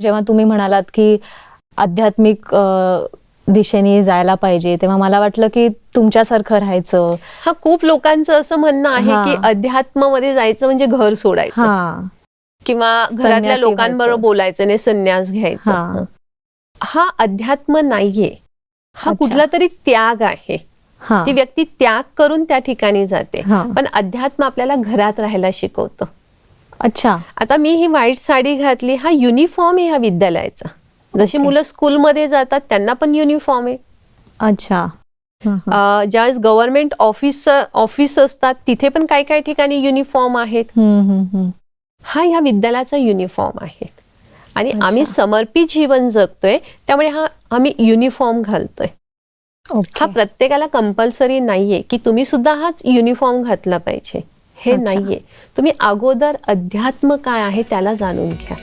जेव्हा तुम्ही म्हणालात की आध्यात्मिक दिशेने जायला पाहिजे तेव्हा मला वाटलं की तुमच्यासारखं राहायचं हा खूप लोकांचं असं म्हणणं आहे. की अध्यात्मामध्ये जायचं म्हणजे घर सोडायचं किंवा घरातल्या लोकांबरोबर. बोलायचं नाही संन्यास घ्यायचा हा. अध्यात्म नाहीये हा. कुठला तरी त्याग आहे ती व्यक्ती त्याग करून त्या ठिकाणी जाते. पण अध्यात्म आपल्याला घरात राहायला शिकवतं अच्छा. आता मी ही व्हाईट साडी घातली हा युनिफॉर्म आहे ह्या विद्यालयाचा. जशी. मुलं स्कूलमध्ये जातात त्यांना पण युनिफॉर्म आहे. अच्छा. ज्यावेळेस गव्हर्नमेंट ऑफिस ऑफिस असतात तिथे पण काही काही ठिकाणी युनिफॉर्म आहेत. हा ह्या विद्यालयाचा युनिफॉर्म आहे. आणि. आम्ही समर्पित जीवन जगतोय त्यामुळे हा आम्ही युनिफॉर्म घालतोय. हा प्रत्येकाला कंपल्सरी नाहीये की तुम्ही सुद्धा हाच युनिफॉर्म घातला पाहिजे. हे. नाहीये तुम्ही अगोदर अध्यात्म काय आहे त्याला जाणून घ्या